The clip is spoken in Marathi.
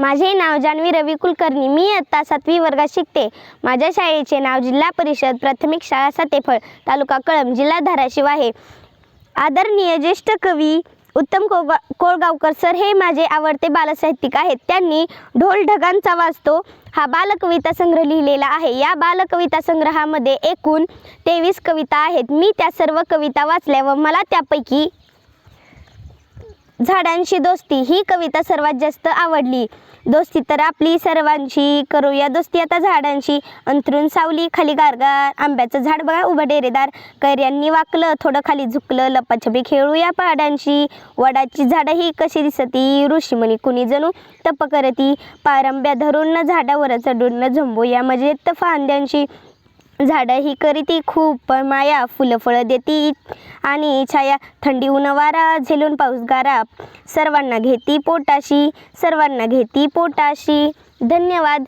माझे नाव जान्हवी रवी कुलकर्णी मी इयत्ता सातवी वर्गात शिकते. माझ्या शाळेचे नाव जिल्हा परिषद प्राथमिक शाळा सातेफळ तालुका कळंब जिल्हा धाराशिव आहे. आदरणीय ज्येष्ठ कवी उत्तम कोगा कोळगावकर सर हे माझे आवडते बालसाहित्यिक आहेत. त्यांनी ढोल ढगांचा वाचतो हा बालकविता संग्रह लिहिलेला आहे. या बालकविता संग्रहामध्ये एकूण तेवीस कविता आहेत. मी त्या सर्व कविता वाचल्या व मला त्यापैकी झाडांशी दोस्ती ही कविता सर्वात जास्त आवडली. दोस्ती तर आपली सर्वांची करूया दोस्ती. आता झाडांशी अंथरून सावली खाली गारगार. आंब्याचं झाड बघा उभं डेरेदार. कैऱ्यांनी वाकलं थोडं खाली झुकलं. लपाछपी खेळूया पहाडांशी वडाची झाडं ही कशी दिसती? ऋषीमुनी कुणी जणू तप करती? पारंब्या धरून न झाडावर चढून न झंबूया मजेत फांद्यांशी. झाडं ही करीती खूप माया फुलं फळं देती. आणि छाया थंडी ऊन वारा झेलून पाऊस गारा. सर्वांना घेती पोटाशी सर्वांना घेती पोटाशी. धन्यवाद.